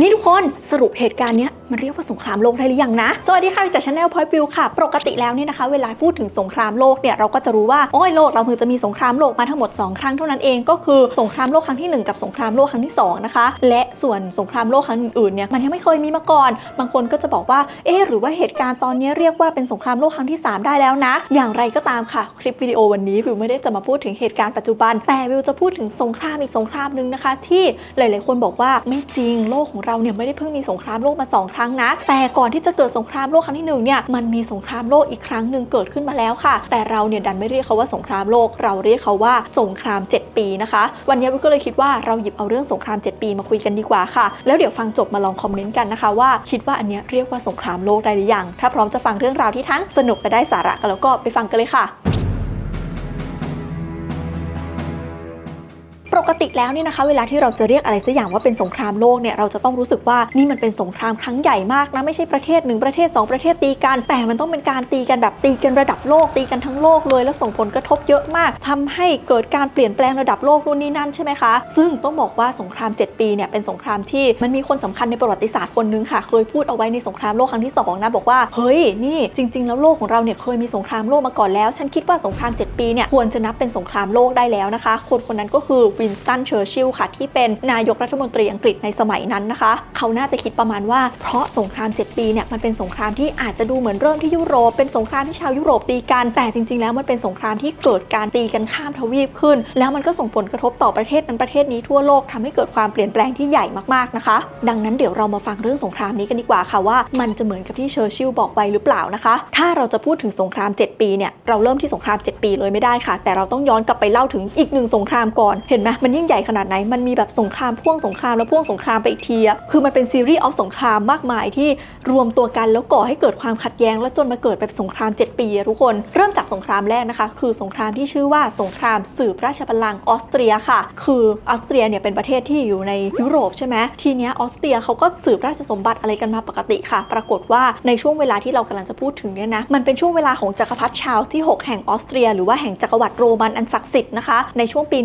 นี่ทุกคนสรุปเหตุการณ์เนี้ยมันเรียกว่าสงครามโลกได้หรือยังนะ สวัสดีค่ะจากชาแนลพอยต์วิวค่ะ ปกติแล้วเนี่ยนะคะ เวลาพูดถึงสงครามโลกเนี่ยเราก็จะรู้ว่าโอ้ยโลกเราเพิ่งจะมีสงครามโลกมาทั้งหมด 2 ครั้งเท่านั้นเองก็คือสงครามโลกครั้งที่ 1 กับสงครามโลกครั้งที่2นะคะและส่วนสงครามโลกครั้งอื่นๆเนี่ยมันยังไม่เคยมีมาก่อน บางคนก็จะบอกว่าเอ๊หรือว่าเหตุการณ์ตอนนี้เรียกว่าเป็นสงครามโลกครั้งที่ 3 ได้แล้วนะ อย่างไรก็ตามค่ะ คลิปวิดีโอวันนี้วิวไม่ได้จะมาพูดถึงเหตุการณ์ปัจจุบัน แต่วิวจะพูดถึงสงครามอีกสงครามหนึ่งนะคะ ที่หลาย ๆ คนบอกว่าไม่จริงโลกของเราเนี่ยไม่ได้เพิ่งมีสงครามโลกมาสองครั้งนะ แต่ก่อนที่จะเกิดสงครามโลกครั้งที่หนึ่งเนี่ยมันมีสงครามโลกอีกครั้งหนึ่งเกิดขึ้นมาแล้วค่ะ แต่เราเนี่ยดันไม่เรียกเขาว่าสงครามโลก เราเรียกเขาว่าสงคราม 7 ปีนะคะ วันนี้วิวก็เลยคิดว่าเราหยิบเอาเรื่องสงคราม 7 ปีมาคุยกันดีกว่าค่ะ แล้วเดี๋ยวฟังจบมาลองคอมเมนต์กันนะคะว่าคิดว่าอันเนี้ยเรียกว่าสงครามโลกได้หรือยัง ถ้าพร้อมจะฟังเรื่องราวที่ทั้งสนุกและได้สาระกันแล้วก็ไปฟังกันเลยค่ะ ปกติแล้วเนี่ยนะคะ เวลาที่เราจะเรียกอะไรสักอย่างว่าเป็นสงครามโลกเนี่ยเราจะต้องรู้สึกว่านี่มันเป็นสงครามครั้งใหญ่มากนะไม่ใช่ประเทศหนึ่งประเทศ 2 ประเทศตีกัน แต่มันต้องเป็นการตีกันแบบตีกันระดับโลกตีกันทั้งโลกเลย แล้วส่งผลกระทบเยอะมากทำให้เกิดการเปลี่ยนแปลงระดับโลกนู่นนี่นั่นใช่ไหมคะ ซึ่งต้องบอกว่าสงคราม 7 ปีเนี่ยเป็นสงครามที่มันมีคนสำคัญในประวัติศาสตร์คนนึงค่ะ เคยพูดเอาไว้ในสงครามโลกครั้งที่สองนะบอกว่าเฮ้ยนี่จริง ๆ แล้วโลกของเราเนี่ยเคยมีสงครามโลกมาก่อนแล้ว ฉันคิดว่าสงคราม 7 ปีเนี่ยควรจะนับเป็นสงครามโลกได้แล้วนะคะ คนคนนั้นก็คือวินสตันเชอร์ชิลค่ะ ที่เป็นนายกรัฐมนตรีอังกฤษในสมัยนั้นนะคะ เขาน่าจะคิดประมาณว่า เพราะสงคราม 7 ปีเนี่ยมันเป็นสงครามที่อาจจะดูเหมือนเริ่มที่ยุโรป เป็นสงครามที่ชาวยุโรปตีกัน แต่จริง ๆ แล้วมันเป็นสงครามที่เกิดการตีกันข้ามทวีปขึ้น แล้วมันก็ส่งผลกระทบต่อประเทศนั้นประเทศนี้ทั่วโลกทำให้เกิดความเปลี่ยนแปลงที่ใหญ่มากๆนะคะ ดังนั้นเดี๋ยวเรามาฟังเรื่องสงครามนี้กันดีกว่าค่ะว่ามันจะเหมือนกับที่เชอร์ชิลบอกไว้หรือเปล่านะคะ ถ้าเราจะพูดถึงสงคราม 7 ปีเนี่ยเราเริ่มที่สงคราม 7 ปีเลยไม่ได้ค่ะ แต่เราต้องย้อนกลับไปเล่าถึงอีกหนึ่งสงครามก่อนเห็นไหมมันยิ่งใหญ่ขนาดไหน มันมีแบบสงครามพ่วงสงครามแล้วพ่วงสงครามไปอีกทีอะคือมันเป็นซีรีส์ออฟสงครามมากมายที่รวมตัวกันแล้วก่อให้เกิดความขัดแย้ง แล้วจนมาเกิดแบบสงคราม 7 ปีทุกคน เริ่มจากสงครามแรกนะคะ คือสงครามที่ชื่อว่าสงครามสืบราชบัลลังก์ออสเตรียค่ะ คือออสเตรียเนี่ยเป็นประเทศที่อยู่ในยุโรปใช่ไหมทีเนี้ยออสเตรียเขาก็สืบราชสมบัติอะไรกันมาปกติค่ะ ปรากฏว่าในช่วงเวลาที่เรากำลังจะพูดถึงเนี่ยนะมันเป็นช่วงเวลาของจักรพรรดิชาร์ลส์ที่ 6 แห่งออสเตรีย หรือว่าแห่งจักรวรรดิโรมันอันศักดิ์สิทธิ์นะคะในช่วงปี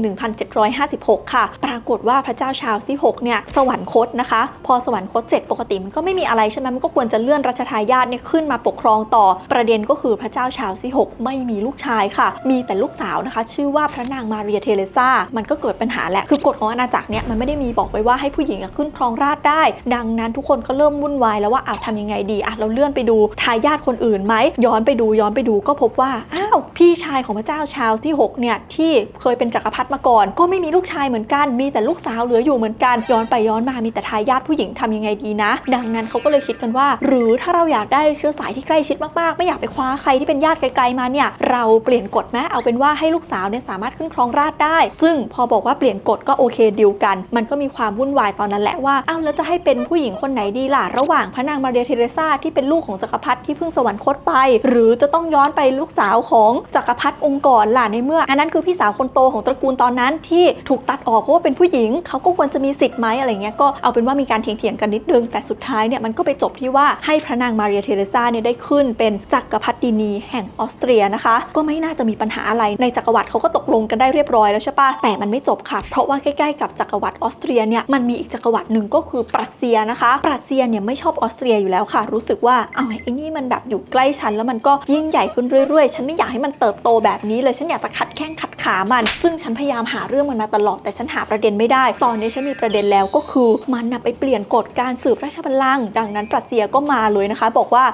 56 ค่ะ ปรากฏว่าพระเจ้าชาร์ลส์ที่6เนี่ยสวรรคตนะคะ พอสวรรคตเสร็จปกติมันก็ไม่มีอะไรใช่ไหมมันก็ควรจะเลื่อนรัชทายาทเนี่ยขึ้นมาปกครองต่อ ประเด็นก็คือพระเจ้าชาร์ลส์ที่6ไม่มีลูกชายค่ะ มีแต่ลูกสาวนะคะ ชื่อว่าพระนางมาเรียเทเรซามันก็เกิดปัญหาแหละคือกฎของอาณาจักรเนี่ยมันไม่ได้มีบอกไว้ว่าให้ผู้หญิงขึ้นครองราชได้ ดังนั้นทุกคนก็เริ่มวุ่นวายแล้วว่าอ้าวทำยังไงดีอะเราเลื่อนไปดูทายาทคนอื่นไหมย้อนไปดูย้อนไปดูก็พบว่าอ้าวพี่ชายของพระเจ้าชาร์ลส์ที่หกเนี่ยที่เคยเป็นจักรพรรดิมาก่อนก็ไม่มีลูกชายเหมือนกัน มีแต่ลูกสาวเหลืออยู่เหมือนกัน ย้อนไปย้อนมามีแต่ทายาทผู้หญิงทำยังไงดีนะ ดังนั้นเขาก็เลยคิดกันว่า หรือถ้าเราอยากได้เชื้อสายที่ใกล้ชิดมากๆ ไม่อยากไปคว้าใครที่เป็นญาติไกลๆมาเนี่ย เราเปลี่ยนกฎไหมเอาเป็นว่าให้ลูกสาวเนี่ยสามารถขึ้นครองราชได้ ซึ่งพอบอกว่าเปลี่ยนกฎก็โอเคดีลกัน มันก็มีความวุ่นวายตอนนั้นแหละว่าอ้าวแล้วจะให้เป็นผู้หญิงคนไหนดีล่ะ ระหว่างพระนางมาเรียเทเรซาที่เป็นลูกของจักรพรรดิที่เพิ่งสวรรคตไป หรือจะต้องย้อนไปลูกสาวของจักรพรรดิองค์ก่อนล่ะในเมื่ออันนั้นคือพี่สาวคนโตของตระกูลตอนนั้นที่ถูกตัดออกเพราะว่าเป็นผู้หญิงเขาก็ควรจะมีสิทธิ์ไหมอะไรเงี้ยก็เอาเป็นว่ามีการเถียงๆกันนิดนึง แต่สุดท้ายเนี่ยมันก็ไปจบที่ว่าให้พระนางมาเรียเทเรซาเนี่ยได้ขึ้นเป็นจักรพรรดินีแห่งออสเตรียนะคะ ก็ไม่น่าจะมีปัญหาอะไรในจักรวรรดิเขาก็ตกลงกันได้เรียบร้อยแล้วใช่ปะแต่มันไม่จบค่ะ เพราะว่าใกล้ๆกับจักรวรรดิออสเตรียเนี่ยมันมีอีกจักรวรรดิหนึ่งก็คือปรัสเซียนะคะ ปรัสเซียเนี่ยไม่ชอบออสเตรียอยู่แล้วค่ะ รู้สึกว่าเอาไอ้นี่มันแบบอยู่ใกล้ฉันแล้วมันก็ยิ่งใหญ่ขึ้นเรื่อยๆ ฉันไม่อยากให้มันเติบโตแบบนี้เลยฉันอยากจะขัดแข้งขัดขามัน ซึ่งฉันพยายามหาเรื่องมันมาตลอดแต่ฉันหาประเด็นไม่ได้ ตอนนี้ฉันมีประเด็นแล้วก็คือมันนำไปเปลี่ยนกฎการสืบราชบัลลังก์ดังนั้นปรัสเซียก็มาเลยนะคะ บอกว่า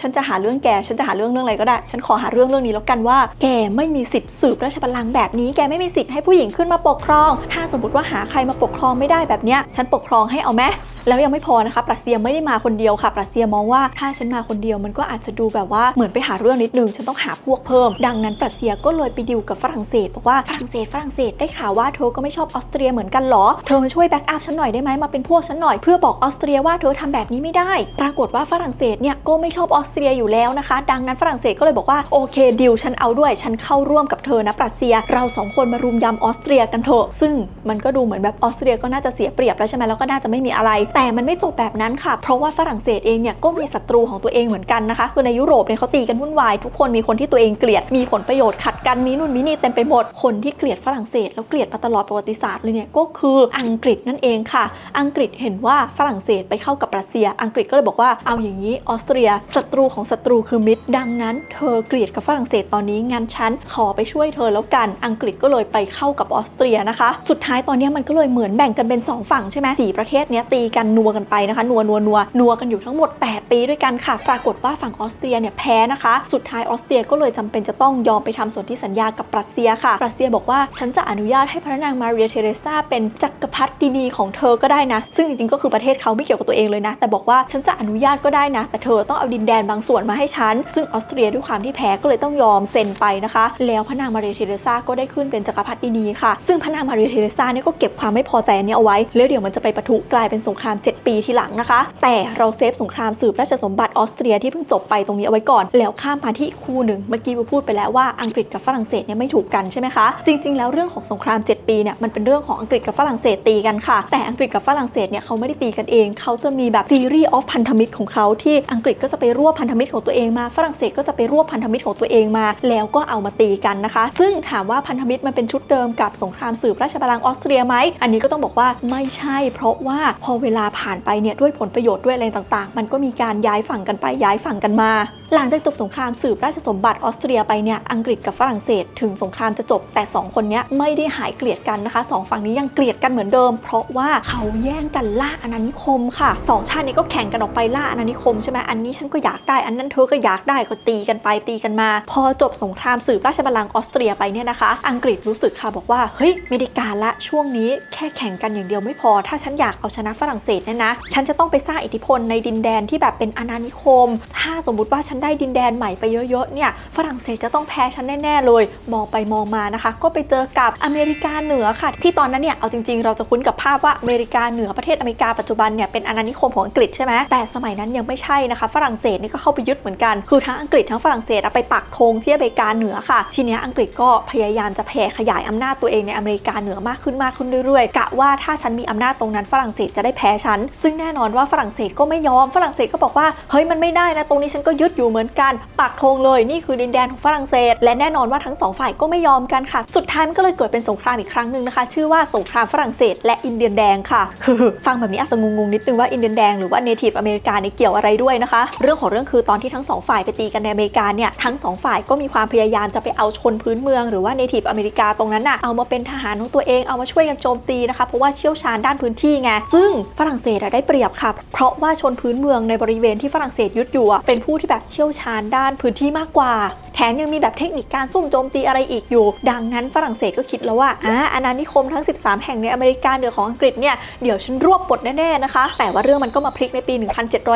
ฉันจะหาเรื่องแกฉันจะหาเรื่องเรื่องอะไรก็ได้ ฉันขอหาเรื่องเรื่องนี้แล้วกันว่า แกไม่มีสิทธิ์สืบราชบัลลังก์แบบนี้แกไม่มีสิทธิ์ให้ผู้หญิงขึ้นมาปกครอง ถ้าสมมติว่าหาใครมาปกครองไม่ได้แบบเนี้ยฉันปกครองให้เอาไหม แล้วยังไม่พอนะคะปรัสเซียไม่ได้มาคนเดียวค่ะปรัสเซียมองว่าถ้าฉันมาคนเดียวมันก็อาจจะดูแบบว่าเหมือนไปหาเรื่องนิดนึงฉันต้องหาพวกเพิ่ม ดังนั้นปรัสเซียก็เลยไปดิวกับฝรั่งเศสบอกว่าฝรั่งเศสฝรั่งเศสได้ข่าวว่าเธอก็ไม่ชอบออสเตรียเหมือนกันเหรอ เธอมาช่วยแบ็กอัพฉันหน่อยได้ไหมมาเป็นพวกฉันหน่อยเพื่อบอกออสเตรียว่าเธอทำแบบนี้ไม่ได้ ปรากฏว่าฝรั่งเศสเนี่ยก็ไม่ชอบออสเตรียอยู่แล้วนะคะ ดังนั้นฝรั่งเศสก็เลยบอกว่าโอเคดิวฉันเอาด้วยฉันเข้าร่วมกับเธอนะปรัสเซีย เราสองคนมารุมยำออสเตรียกันเถอะซึ่งมันก็ดูเหมือนแบบออสเตรียก็น่าจะเสียเปรียบแล้วใช่ไหมแล้วก็น่าจะไม่มีอะไรแต่มันไม่จบแบบนั้นค่ะ เพราะว่าฝรั่งเศสเองเนี่ยก็มีศัตรูของตัวเองเหมือนกันนะคะคือในยุโรปเนี่ยเขาตีกันวุ่นวายทุกคนมีคนที่ตัวเองเกลียดมีผลประโยชน์ขัดกันมีนู่นมีนี่เต็มไปหมดคนที่เกลียดฝรั่งเศสแล้วเกลียดมาตลอดประวัติศาสตร์เลยเนี่ยก็คืออังกฤษนั่นเองค่ะ อังกฤษเห็นว่าฝรั่งเศสไปเข้ากับรัสเซีย อังกฤษก็เลยบอกว่าเอาอย่างนี้ออสเตรียศัตรูของศัตรูคือมิตร ดังนั้น เธอเกลียดกับฝรั่งเศสตอนนี้งั้นฉันขอไปช่วยเธอแล้วกัน อังกฤษก็เลยไปเข้ากับออสเตรียนะคะ สุดท้ายตอนนี้มันก็เลยเหมือนแบ่งกันเป็นสองฝั่งใช่ไหมสี่ประเทศเนี้ยตีกันนัวกันไปนะคะนัวนัวนัวนัวกันอยู่ทั้งหมด 8 ปีด้วยกันค่ะ ปรากฏว่าฝั่งออสเตรียเนี่ยแพ้นะคะ สุดท้ายออสเตรียก็เลยจำเป็นจะต้องยอมไปทำส่วนธิสัญญากับปรัสเซียค่ะ ปรัสเซียบอกว่าฉันจะอนุญาตให้พระนางมาเรียเทเรซาเป็นจักรพรรดินีของเธอก็ได้นะ ซึ่งจริงๆก็คือประเทศเขาไม่เกี่ยวกับตัวเองเลยนะ แต่บอกว่าฉันจะอนุญาตก็ได้นะ แต่เธอต้องเอาดินแดนบางส่วนมาให้ฉัน ซึ่งออสเตรียด้วยความที่แพ้ก็เลยต้องยอมเซ็นไปนะคะ แล้วพระนางมาเรียเทเรซาก็ได้ขึ้นเป็นจักรพรรดินีค่ะ ซึ่งพระนางมาเรียเทเรซาเนี่ยก็เก็บความไม่พอใจอันนี้เอาไว้ แล้วเดี๋ยวมันจะไปปะทุกลายเป็นสงครามราม 7 ปีทีหลังนะคะ แต่เราเซฟสงครามสืบราชสมบัติออสเตรียที่เพิ่งจบไปตรงนี้เอาไว้ก่อน แล้วข้ามมาที่อีกคู่หนึ่งเมื่อกี้บูพูดไปแล้วว่าอังกฤษกับฝรั่งเศสเนี่ยไม่ถูกกันใช่ไหมคะ จริง ๆ แล้วเรื่องของสงคราม 7 ปีเนี่ยมันเป็นเรื่องของอังกฤษกับฝรั่งเศสตีกันค่ะ แต่อังกฤษกับฝรั่งเศสเนี่ยเขาไม่ได้ตีกันเอง เขาจะมีแบบซีรีส์ออฟพันธมิตรของเขาที่อังกฤษก็จะไปรวบพันธมิตรของตัวเองมาฝรั่งเศสก็จะไปรวบพันธมิตรของตัวเองมา แล้วก็เอามาตีกันนะคะ ซึ่งถามว่าพันธมิตรมันเป็นชุดเดิมกับสงครามสืบราชบัลลังก์ออสเตรียไหมอันนี้ก็ต้องบอกว่าไม่ใช่ เพราะว่าพอเวลาผ่านไปเนี่ยด้วยผลประโยชน์ด้วยอะไรต่างๆ มันก็มีการย้ายฝั่งกันไปย้ายฝั่งกันมา หลังจากจบสงครามสืบราชสมบัติออสเตรียไปเนี่ยอังกฤษกับฝรั่งเศสถึงสงครามจะจบแต่สองคนเนี้ยไม่ได้หายเกลียดกันนะคะสองฝั่งนี้ยังเกลียดกันเหมือนเดิม เพราะว่าเขาแย่งกันล่าอาณานิคมค่ะสองชาตินี้ก็แข่งกันออกไปล่าอาณานิคมใช่ไหมอันนี้ฉันก็อยากได้อันนั้นเธอก็อยากได้ก็ตีกันไปตีกันมา พอจบสงครามสืบราชบัลลังก์ออสเตรียไปเนี่ยนะคะ อังกฤษรู้สึกค่ะบอกว่าเฮ้ยไม่ได้การละช่วงนี้แค่แข่งกันอย่างเดียวไม่พอ ถ้าฉันอยากเอาชนะฝรั่งเศสเนี่ยนะ ฉันจะต้องไปสร้างอิทธิพลในดินแดนที่แบบเป็นอาณานิคม ถ้าสมมุติว่าฉันได้ดินแดนใหม่ไปเยอะๆเนี่ยฝรั่งเศสจะต้องแพ้ฉันแน่ๆเลย มองไปมองมานะคะ ก็ไปเจอกับอเมริกาเหนือค่ะ ที่ตอนนั้นเนี่ยเอาจริงๆ เราจะคุ้นกับภาพว่าอเมริกาเหนือประเทศอเมริกาปัจจุบันเนี่ยเป็นอาณานิคมของอังกฤษใช่ไหมแต่สมัยนั้นยังไม่ใช่นะคะฝรั่งเศสนี่ก็เข้าไปยึดเหมือนกันคือทั้งอังกฤษทั้งฝรั่งเศสไปปักธงที่อเมริกาเหนือค่ะ ทีนี้อังกฤษก็พยายามจะแผ่ขยายอำนาจตัวเองในอเมริกาเหนือมากขึ้นมากขึ้นเรื่อยๆกะว่าถ้าฉันมีอำนาจตรงนั้นฝรั่งเศสจะได้แพ้ฉัน ซึ่งแน่นอนว่าฝรั่งเศสก็ไม่ยอม ฝรั่งเศสก็บอกว่า เฮ้ย มันไม่ได้นะ ตรงนี้ฉันก็ยึดอยู่เหมือนกันปักธงเลย นี่คือดินแดนของฝรั่งเศส และแน่นอนว่าทั้งสองฝ่ายก็ไม่ยอมกันค่ะ สุดท้ายมันก็เลยเกิดเป็นสงครามอีกครั้งหนึ่งนะคะ ชื่อว่าสงครามฝรั่งเศส และอินเดียนแดงค่ะ คือฟังแบบนี้อาจจะงงๆนิดนึงว่าอินเดียนแดงหรือว่าเนทีฟอเมริกาเนี่ยเกี่ยวอะไรด้วยนะคะ เรื่องของเรื่องคือตอนที่ทั้งสองฝ่ายไปตีกันในอเมริกาเนี่ย ทั้งสองฝ่ายก็มีความพยายามจะไปเอาชนพื้นเมืองหรือว่าเนทีฟอเมริกาตรงนั้นน่ะเอามาเป็นทหารของตัวเองเอามาช่วยกันโจมตีนะคะเพราะว่าเชี่ยวชาญด้านพื้นที่ไงซึ่งฝรั่งเศสอะได้เปรียบค่ะ เพราะว่าชนพื้นเมืองในบริเวณที่ฝรั่งเศสยึดอยู่อะเป็นผู้ที่แบบเชี่ยวชาญด้านพื้นที่มากกว่า แถมยังมีแบบเทคนิคการซุ่มโจมตีอะไรอีกอยู่ ดังนั้นฝรั่งเศสก็คิดแล้วว่าอ่าอาณานิคมทั้ง 13 แห่งในอเมริกาเหนือของอังกฤษเนี่ยเดี๋ยวฉันรวบหมดแน่ๆนะคะ แต่ว่าเรื่องมันก็มาพลิกในปี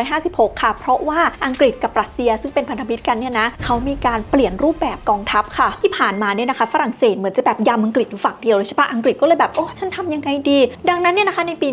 1756 ค่ะ เพราะว่าอังกฤษกับรัสเซียซึ่งเป็นพันธมิตรกันเนี่ยนะเขามีการเปลี่ยนรูปแบบกองทัพค่ะ ที่ผ่านมาเนี่ยนะคะ ฝรั่งเศสเหมือนจะแบบยำอังกฤษอยู่ฝั่งเดียวเลยใช่ปะอังกฤษก็เลยแบบโอ้ฉันทำยังไงดี ดังนั้นเนี่ยนะคะในปี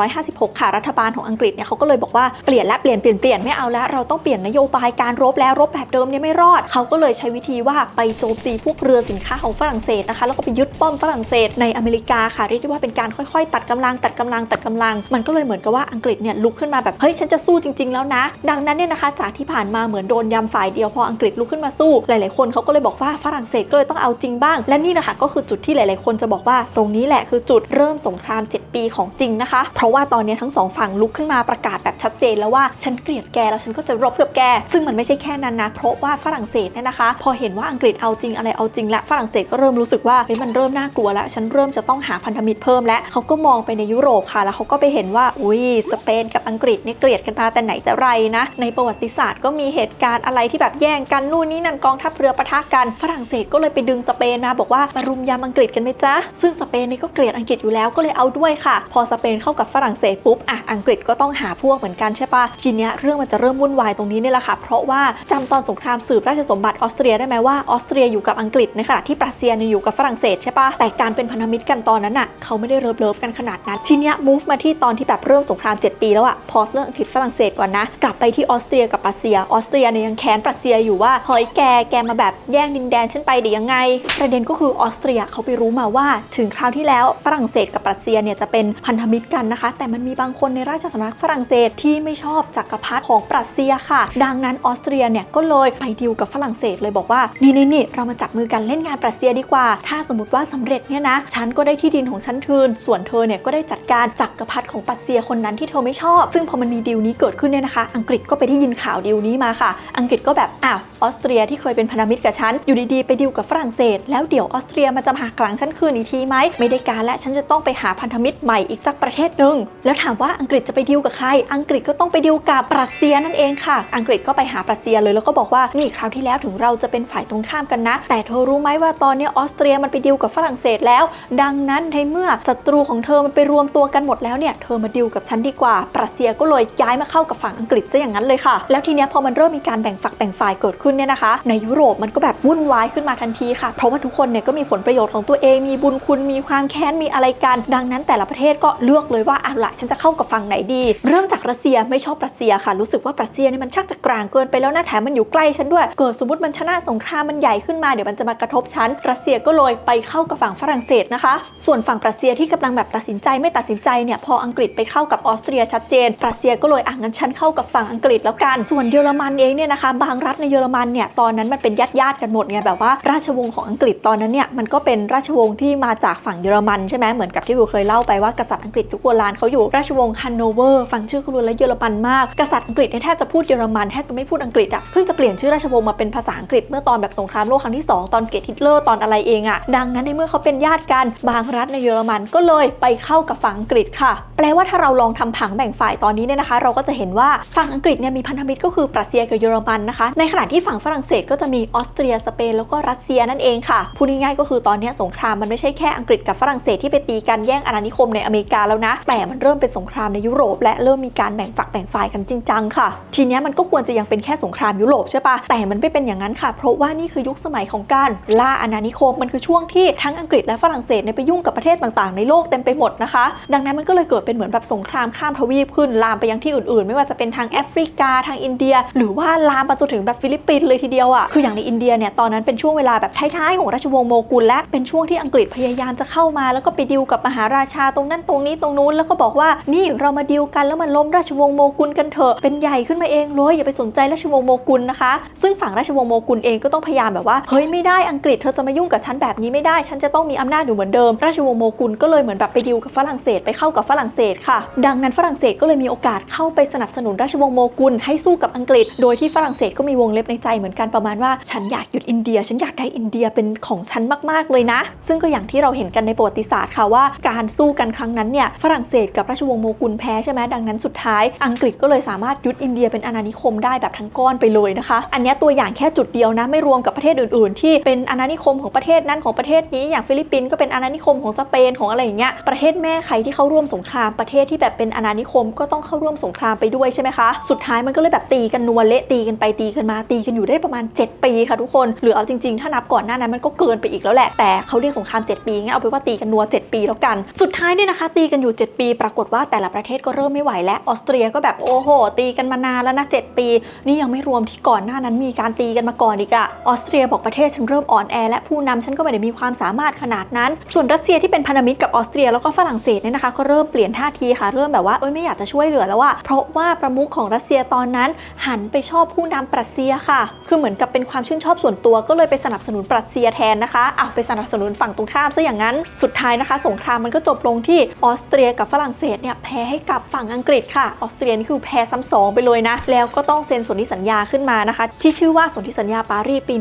1756 ค่ะรัฐบาลของอังกฤษเนี่ยเขาก็เลยบอกว่าเปลี่ยนและเปลี่ยนเปลี่ยนเปลี่ยนไม่เอาแล้วเราต้องเปลี่ยนนโยบายการรบแล้วรบแบบเดิมเนี่ยไม่รอดเขาก็เลยใช้วิธีว่าไปโจมตีพวกเรือสินค้าของฝรั่งเศสนะคะ แล้วก็ไปยึดป้อมฝรั่งเศสในอเมริกาค่ะเรียกได้ว่าเป็นการค่อยๆ ตัดกำลังตัดกำลังตัดกำลัง มันก็เลยเหมือนกับว่าอังกฤษเนี่ยลุกขึ้นมาแบบเฮ้ยฉันจะสู้จริง ๆ แล้วนะ ดังนั้นเนี่ยนะคะ จากที่ผ่านมาเหมือนโดนยำฝ่ายเดียวพออังกฤษลุกขึ้นมาสู้ หลายๆคนเขาก็เลยบอกว่าฝรั่งเศสก็เลยต้องเอาจริงบ้าง และนี่นะคะก็คือจุดที่หลายๆคนจะบอกว่าตรงนี้แหละคือจุดเริ่มสงคราม 7 ปีของจริงนะคะ เพราะว่าตอนนี้ทั้งสองฝั่งลุกขึ้นมาประกาศแบบชัดเจนแล้วว่าฉันเกลียดแกแล้วฉันก็จะรบกับแก ซึ่งมันไม่ใช่แค่นั้นนะเพราะว่าฝรั่งเศสเนี่ยนะคะ พอเห็นว่าอังกฤษเอาจริงอะไรเอาจริงและฝรั่งเศสก็เริ่มรู้สึกว่าเฮ้ยมันเริ่มน่ากลัวแล้วฉันเริ่มจะต้องหาพันธมิตรเพิ่มและเขาก็มองไปในยุโรปค่ะ แล้วเขาก็ไปเห็นว่าอุ้ยสเปนกับอังกฤษเนี่ยเกลียดกันมาแต่ไหนแต่ไรนะ ในประวัติศาสตร์ก็มีเหตุการณ์อะไรที่แบบแย่งกันนู่นนี่นั่นกองทัพเรือปะทะกันฝรั่งเศสก็เลยไปดึงสเปนมาบอกว่ามารุมยำอังกฤษกันไหมจ๊ะซึ่งสเปนนี่ก็เกลียดอังกฤษอยู่แล้วก็เลยเอาด้วยค่ะ พอสเปนเข้ากับฝรั่งเศสปุ๊บอะอังกฤษก็ต้องหาพวกเหมือนกันใช่ปะทีเนี้ยเรื่องมันจะเริ่มวุ่นวายตรงนี้นี่แหละค่ะ เพราะว่าจำตอนสงครามสืบราชสมบัติออสเตรียได้ไหมว่าออสเตรียอยู่กับอังกฤษในขณะที่ปรัสเซียเนี่ยอยู่กับฝรั่งเศสใช่ปะแต่การเป็นพันธมิตรกันตอนนั้นอะเขาไม่ได้เลิฟเลิฟกันขนาดนั้นทีเนี้ย move มาที่ตอนที่แบบเริ่มสงคราม 7 ปีแล้วอะพอเรื่องอังกฤษฝรั่งเศสก่อนนะกลับไปที่ออสเตรียกับปรัสเซียออสเตรียเนี่ยยังแค้นปรัสเซียอยู่ว่าเฮ้ยแกแกมาแบบแย่งดินแดนฉันไปได้ยังไง ประเด็นก็คือออสเตรียเขาไปรู้มาว่า ถึงคราวที่แล้วฝรั่งเศสกับปรัสเซียเนี่ยจะเป็นพันธมิตรกันนะคะ แต่มันมีบางคนในราชสำนักฝรั่งเศสที่ไม่ชอบจักรพรรดิของปรัสเซียค่ะ ดังนั้นออสเตรียเนี่ยก็เลยไปดีลกับฝรั่งเศสเลยบอกว่านี่นี่นี่เรามาจับมือกันเล่นงานปรัสเซียดีกว่า ถ้าสมมติว่าสำเร็จเนี่ยนะฉันก็ได้ที่ดินของฉันคืน ส่วนเธอเนี่ยก็ได้จัดการจักรพรรดิของปรัสเซียคนนั้นที่เธอไม่ชอบ ซึ่งพอมันมีดีลนี้เกิดขึ้นเนี่ยนะคะ อังกฤษก็ไปได้ยินข่าวดีลนี้มาค่ะ อังกฤษก็แบบอ้าวออสเตรียที่เคยเป็นพันธมิตรกับฉันอยู่ดีๆไปดีลกับฝรั่งเศส แล้วเดี๋ยวออสเตรียมาจะมาหักหลังฉันคืนอีกทีไหมไม่ได้การและฉันจะต้องไปหาพันธมิตรใหม่อีกสักประเทศหนึ่งแล้วถามว่าอังกฤษจะไปดีลกับใคร อังกฤษก็ต้องไปดีลกับปรัสเซียนั่นเองค่ะ อังกฤษก็ไปหาปรัสเซียเลยแล้วก็บอกว่านี่คราวที่แล้วถึงเราจะเป็นฝ่ายตรงข้ามกันนะ แต่เธอรู้ไหมว่าตอนนี้ออสเตรียมันไปดีลกับฝรั่งเศสแล้ว ดังนั้นในเมื่อศัตรูของเธอมันไปรวมตัวกันหมดแล้วเนี่ยเธอมาดีลกับฉันดีกว่า ปรัสเซียก็เลยย้ายมาเข้ากับฝั่งอังกฤษซะอย่างนั้นเลยค่ะ แล้วทีเนี้ยพอมันเริ่มมีการแบ่งฝักแบ่งฝ่ายเกิดขึ้นเนี่ยนะคะ ในยุโรปมันก็แบบวุ่นวายขึ้นมาทันทีค่ะ เพราะว่าทุกคนเนี่ยก็มีผลประโยชน์ของตัวเอง มีบุญคุณ มีความแค้น มีอะไรกัน ดังนั้นแต่ละประเทศก็เลือกเลยว่าอะละฉันจะเข้ากับฝั่งไหนดี เริ่มจากรัสเซียไม่ชอบรัสเซียค่ะ รู้สึกว่ารัสเซียเนี่ยมันชักจะกลางเกินไปแล้วนะแถมมันอยู่ใกล้ฉันด้วย เกิดสมมติมันชนะสงครามมันใหญ่ขึ้นมาเดี๋ยวมันจะมากระทบฉันรัสเซียก็เลยไปเข้ากับฝั่งฝรั่งเศสนะคะ ส่วนฝั่งรัสเซียที่กำลังแบบตัดสินใจไม่ตัดสินใจเนี่ยพออังกฤษไปเข้ากับออสเตรียชัดเจนรัสเซียก็เลยอะงั้นฉันเข้ากับฝั่งอังกฤษแล้วกัน ส่วนเยอรมันเองเนี่ยนะคะ บางรัฐในเยอรมันเนี่ยตอนนั้นมันเป็นญาติญาติๆกันหมดไงแบบว่าราชวงศ์ของอังกฤษตอนนั้นเนี่ยมันก็เป็นราชวงศ์ที่มาจากฝั่งเยอรมันใช่ไหมเหมือนกับที่วิวเคยเล่าไปว่ากษัตริย์อังกฤษยุคโบราณเขาอยู่ราชวงศ์ฮันโนเวอร์ฟังชื่อคุณแล้วเยอรมันมากกษัตริย์อังกฤษเนี่ยแทบจะพูดเยอรมันแทบจะไม่พูดอังกฤษอะเพิ่งจะเปลี่ยนชื่อราชวงศ์มาเป็นภาษาอังกฤษเมื่อตอนแบบสงครามโลกครั้งที่สองตอนเกตฮิตเลอร์ตอนอะไรเองอะดังนั้นในเมื่อเขาเป็นญาติกันบางรัฐในเยอรมันก็เลยไปเข้ากับฝั่งอังกฤษค่ะ แปลว่าถ้าเราลองทำผังแบ่งฝ่ายตอนนี้เนี่ยนะคะ เราก็จะเห็นว่าฝั่งอังกฤษเนี่ยมีพันธมิตรก็คือปรัสเซียกับเยอรมันนะคะ ในขณะที่ฝั่งฝรั่งเศสก็จะมีออสเตรียสเปนแล้วก็รัสเซียนั่นเองค่ะพูดง่ายๆก็คือตอนนี้สงครามมันไม่ใช่แค่อังกฤษกับฝรั่งเศสที่ไปตีกันแย่งอาณานิคมในอเมริกาแล้วนะแต่มันเริ่มเป็นสงครามในยุโรป และเริ่มมีการแบ่งฝักแบ่งฝ่ายกันจริงจังค่ะ ทีนี้มันก็ควรจะยังเป็นแค่สงครามยุโรปใช่ปะแต่มันไม่เป็นอย่างนั้นค่ะ เพราะว่านี่คือยุคสมัยของการล่าอาณานิคมมันคือช่วงที่ทั้งอังกฤษและฝรั่งเศสเนี่ยไปยุ่งกับประเทศต่างๆ ในโลกเต็มไปหมดนะคะ ดังนั้นมันก็เลยเกิดเป็นเหมือนแบบสงครามข้ามทวีปขึ้นลามไปยังที่อื่นๆ ไม่ว่าจะเป็นทางแอฟริกาทางอินเดีย หรือว่าลามมาจนถึงแบบฟิลิปปินส์เลยทีเดียวอะคืออย่างในอินเดียเนี่ยตอนนั้นเป็นช่วงเวลาแบบท้ายๆของราชวงศ์โมกุลและเป็นช่วงที่อังกฤษพยายามจะเข้ามา แล้วก็ไปดิวกับมหาราชาตรงนั้นตรงนี้ตรงนู้นแล้วก็บอกว่านี่เรามาดิวกันแล้วมันล้มราชวงศ์โมกุลกันเถอะเป็นใหญ่ขึ้นมาเองเลยอย่าไปสนใจราชวงศ์โมกุลนะคะ ซึ่งฝั่งราชวงศ์โมกุลเองก็ต้องพยายามแบบว่าเฮ้ยไม่ได้อังกฤษเธอจะมายุ่งกับฉันแบบนี้ไม่ได้ ฉันจะต้องมีอำนาจอยู่เหมือนเดิม ราชวงศ์โมกุลก็เลยเหมือนแบบไปดิวกับฝรั่งเศสไปเข้ากับฝรั่งเศสค่ะ ดังนั้นฝรั่งเศสก็เลยมีโอกาสเข้าไปสนับสนุนราชวงศ์โมกุลให้สู้กับอังกฤษ โดยที่ฝรั่งเศสก็มีวงเล็บในใจเหมือนกันประมาณว่าฉันอยากหยุดอินเดีย ฉันอยากได้อินเดียเป็นของฉันมากๆเลยนะ ซึ่งก็อย่างที่เราเห็นกันในประวัติศาสตร์ค่ะว่าการสู้กันครั้งนั้นเนี่ยฝรั่งเศสกับราชวงศ์โมกุลแพ้ใช่ไหมดังนั้นสุดท้าย อังกฤษก็เลยสามารถยึดอินเดียเป็นอาณานิคมได้แบบทั้งก้อนไปเลยนะคะ อันนี้ตัวอย่างแค่จุดเดียวนะ ไม่รวมกับประเทศอื่นๆ ที่เป็นอาณานิคมของประเทศนั้นของประเทศนี้อย่างฟิลิปปินส์ก็เป็นอาณานิคมของสเปนของอะไรอย่างเงี้ยประเทศแม่ใครที่เข้าร่วมสงครามประเทศที่แบบเป็นอาณานิคมก็ต้องเข้าร่วมสงครามไปด้วยใช่ไหมคะสุดท้ายมันก็เลยแบบตีกันนัวเละตีกันไปตีกันมาตีกันอยู่ได้ประมาณ 7 ปีค่ะทุกคนหรือเอาจริงๆ ถ้านับก่อนหน้านั้นมันก็เกินไปอีกแล้วแหละแต่เขาเรียกสงคราม 7 ปีงั้นเอาไปว่าตีกันนัว 7 ปีแล้วกัน สุดท้ายเนี่ยนะคะ ตีกันอยู่ 7 ปี ปรากฏว่าแต่ละประเทศก็เริ่มไม่ไหวแล้วออสเตรียก็แบบโอ้โห ตีกันมานานแล้วนะ7ปี นี่ยังไม่รวมที่ก่อนหน้านั้นมีการตีกันมาก่อนอีกอะออสเตรียบอกประเทศฉันเริ่มอ่อนแอและผู้นำฉันก็ไม่ได้มีความสามารถขนาดนั้น ส่วนรัสเซียที่เป็นพันธมิตรกับออสเตรียแล้วก็ฝรั่งเศสเนี่ยนะคะก็เริ่มเปลี่ยนท่าทีค่ะเริ่มแบบว่าเอ้ยไม่อยากจะช่วยเหลือแล้วอะเพราะว่าประมุขของรัสเซียตอนนั้น หันไปชอบผู้นำปรัสเซียค่ะ คือเหมือนกับเป็นความชื่นชอบส่วนตัวก็เลยไปสนับสนุนปรัสเซียแทนนะคะเอาไปสนับสนุนฝั่งตรงข้ามซะอย่างนั้น สุดท้ายนะคะ สงครามมันก็จบลงที่ออสเตรียกับฝรั่งเศสเนี่ยแพ้ให้กับฝั่งอังกฤษค่ะออสเตรียนี่คือแพ้ซ้ำสองไปเลยนะแล้วก็ต้องเซ็นสนธิสัญญาขึ้นมานะคะ ที่ชื่อว่าสนธิสัญญญาปารีสปี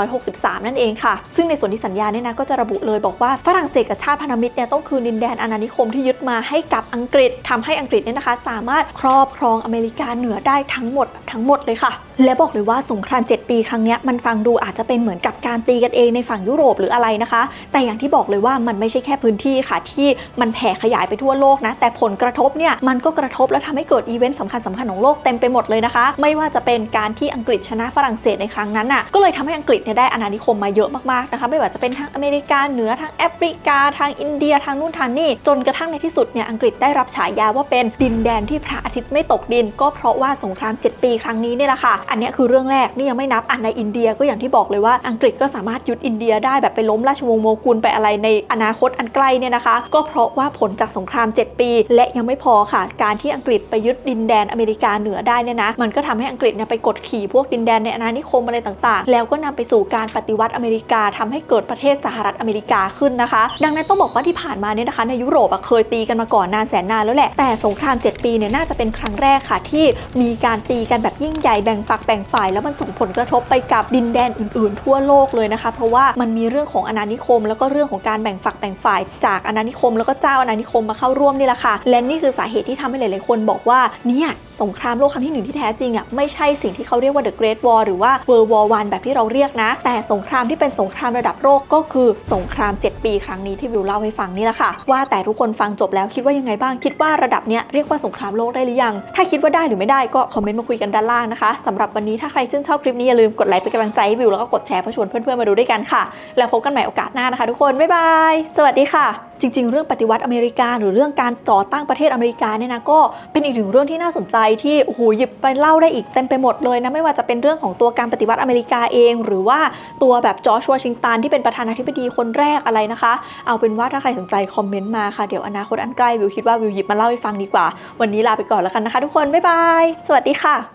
1763 นั่นเองค่ะ ซึ่งในสนธิสัญญาเนี่ยนะก็จะระบุเลยบอกว่าฝรั่งเศสกับชาติพันธมิตรเนี่ยต้องคืนดินแดนอาณานิคมที่ยึดมาให้กับอังกฤษทำให้อังกฤษเนี่ยนะคะ สามารถครอบครองอเมริกาเหนือได้ทั้งหมดทั้งหมดเลยค่ะ และบอกเลยว่าสงคราม 7 ปีครั้งนี้มันฟังดูอาจจะเป็นเหมือนกับการตีกันเองในฝั่งยุโรปหรืออะไรนะคะ แต่อย่างที่บอกเลยว่ามันไม่ใช่แค่พื้นที่ค่ะ ที่มันแผ่ขยายไปทั่วโลกนะแต่ผลกระทบเนี่ยมันก็กระทบและทำให้เกิดอีเวนต์สำคัญสำคัญของโลกเต็มไปหมดเลยนะคะ ไม่ว่าจะเป็นการที่อังกฤษชนะฝรั่งเศสในครั้งนั้นน่ะก็เลยทำให้อังกฤษเนี่ยได้อาณานิคมมาเยอะมากๆนะคะไม่ว่าจะเป็นทั้งอเมริกาเหนือทั้งแอฟริกา ทางอินเดียทางนู่นทางนี่จนกระทั่งในที่สุดเนี่ยอังกฤษได้รับฉายาว่าเป็นดินแดนที่พระอาทิตย์ไม่ตกดิน ก็เพราะว่าสงคราม 7 ปีครั้งนี้เนี่ยแหละค่ะอันนี้คือเรื่องแรกนี่ยังไม่นับอันในอินเดียก็อย่างที่บอกเลยว่าอังกฤษก็สามารถยึดอินเดียได้แบบไปล้มราชวงศ์โมกุลไปอะไรในอนาคตอันใกล้เนี่ยนะคะ ก็เพราะว่าผลจากสงคราม 7 ปี และยังไม่พอค่ะ การที่อังกฤษไปยึดดินแดนอเมริกาเหนือได้เนี่ยนะมันก็ทำให้อังกฤษเนี่ยไปกดขี่พวกดินแดนในอาณานิคมอะไรต่างๆ แล้วก็นำไปสู่การปฏิวัติอเมริกาทำให้เกิดประเทศสหรัฐอเมริกาขึ้นนะคะ ดังนั้นต้องบอกว่าที่ผ่านมาเนี่ยนะคะ ในยุโรปเคยตีกันมาก่อนนานแสนนานแล้วแหละ แต่สงคราม 7 ปีเนี่ยน่าจะเป็นครั้งแรกค่ะ ที่มีการตีกันแบบยิ่งใหญ่แบ่งฝักแบ่งฝ่าย แล้วมันส่งผลกระทบไปกับดินแดนอื่นๆ ทั่วโลกเลยนะคะ เพราะว่ามันมีเรื่องของอาณานิคม แล้วก็เรื่องของการแบ่งฝักแบ่งฝ่าย จากอาณานิคม แล้วก็เจ้าอาณานิคมมาเข้าร่วมนี่แหละค่ะและนี่คือสาเหตุที่ทำให้หลายๆคนบอกว่าเนี่ยสงครามโลกครั้งที่หนึ่งที่แท้จริงอะไม่ใช่สิ่งที่เขาเรียกว่า The Great War หรือว่า World War One แบบที่เราเรียกนะ แต่สงครามที่เป็นสงครามระดับโลกก็คือสงคราม 7 ปีครั้งนี้ที่วิวเล่าให้ฟังนี่แหละค่ะ ว่าแต่ทุกคนฟังจบแล้วคิดว่ายังไงบ้างคิดว่าระดับเนี้ยเรียกว่าสงครามโลกได้หรือยัง ถ้าคิดว่าได้หรือไม่ได้ก็คอมเมนต์มาคุยกันด้านล่างนะคะสำหรับวันนี้ถ้าใครชื่นชอบคลิปนี้อย่าลืมกดไลค์เป็นกำลังใจให้วิวแล้วก็กดแชร์เพื่อชวนเพื่อนๆมาดูด้วยกันค่ะ แล้วพบกันใหม่โอกาสหน้านะคะ ทุกคนบ๊ายบายสวัสดีค่ะจริง ๆ เรื่องปฏิวัติอเมริกา หรือเรื่องการต่อตั้งประเทศอเมริกาเนี่ยนะก็เป็นอีกหนึ่งเรื่องที่น่าสนใจที่โอ้โหหยิบไปเล่าได้อีกเต็มไปหมดเลยนะไม่ว่าจะเป็นเรื่องของตัวการปฏิวัติอเมริกาเอง หรือว่าตัวแบบจอร์จวชิงตันที่เป็นประธานาธิบดีคนแรกอะไรนะคะ เอาเป็นว่าถ้าใครสนใจคอมเมนต์มาค่ะเดี๋ยวอนาคตอันใกล้วิวคิดว่าวิวหยิบมาเล่าให้ฟังดีกว่า วันนี้ลาไปก่อนแล้วกันนะคะ ทุกคนบ๊ายบายสวัสดีค่ะ